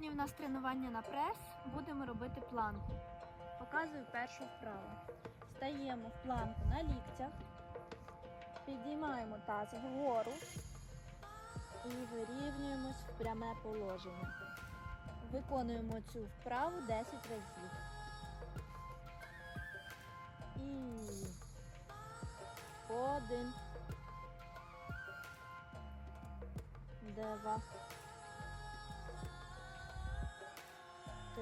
Сьогодні в нас тренування на прес. Будемо робити планку. Показую першу вправу. Стаємо в планку на ліктях, підіймаємо таз вгору і вирівнюємось в пряме положення. Виконуємо цю вправу 10 разів. І один. Два.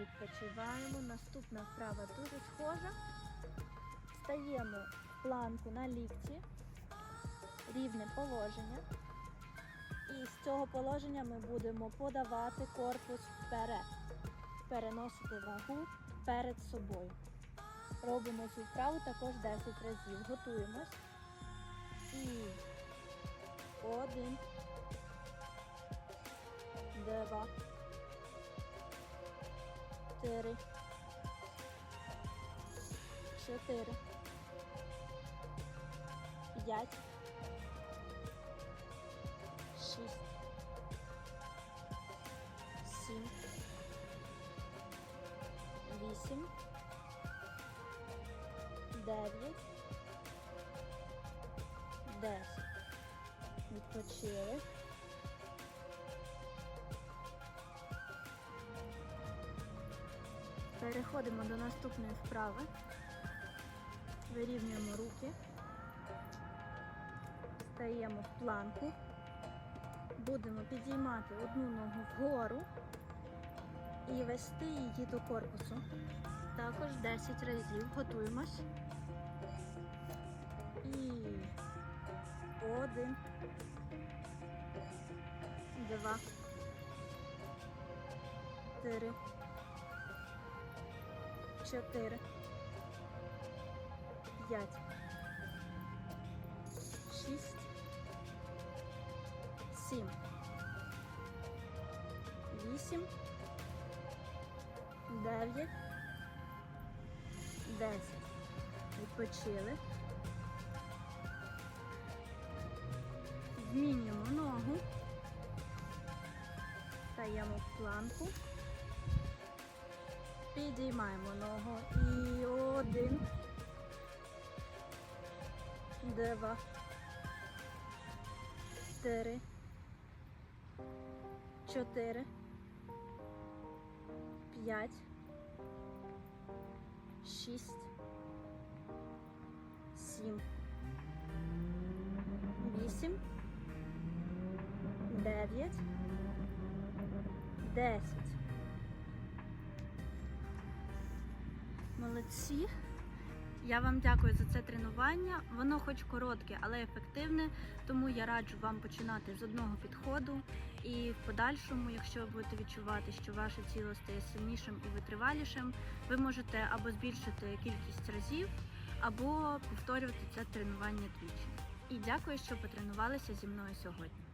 Відпочиваємо. Наступна вправа дуже схожа. Стаємо в планку на лікті, рівне положення. І з цього положення ми будемо подавати корпус вперед, переносити вагу перед собою. Робимо цю вправу також 10 разів. Готуємось. І один, два, чотири, чотири, п'ять, шість, сім, вісім, дев'ять, десять. Відпочили. Переходимо до наступної вправи. Вирівнюємо руки, стаємо в планку, будемо підіймати одну ногу вгору і вести її до корпусу. Також 10 разів готуємось. І один, два, три, чотири, п'ять, шість, сім, вісім, дев'ять, десять. Відпочили. Змінюємо ногу, стаємо в планку, підіймаємо ногу і один, два, три, чотири, п'ять, шість, сім, вісім. 9, 10. Молодці. Я вам дякую за це тренування. Воно хоч коротке, але ефективне, тому я раджу вам починати з одного підходу. І в подальшому, якщо ви будете відчувати, що ваше тіло стає сильнішим і витривалішим, ви можете або збільшити кількість разів, або повторювати це тренування двічі. І дякую, що потренувалися зі мною сьогодні.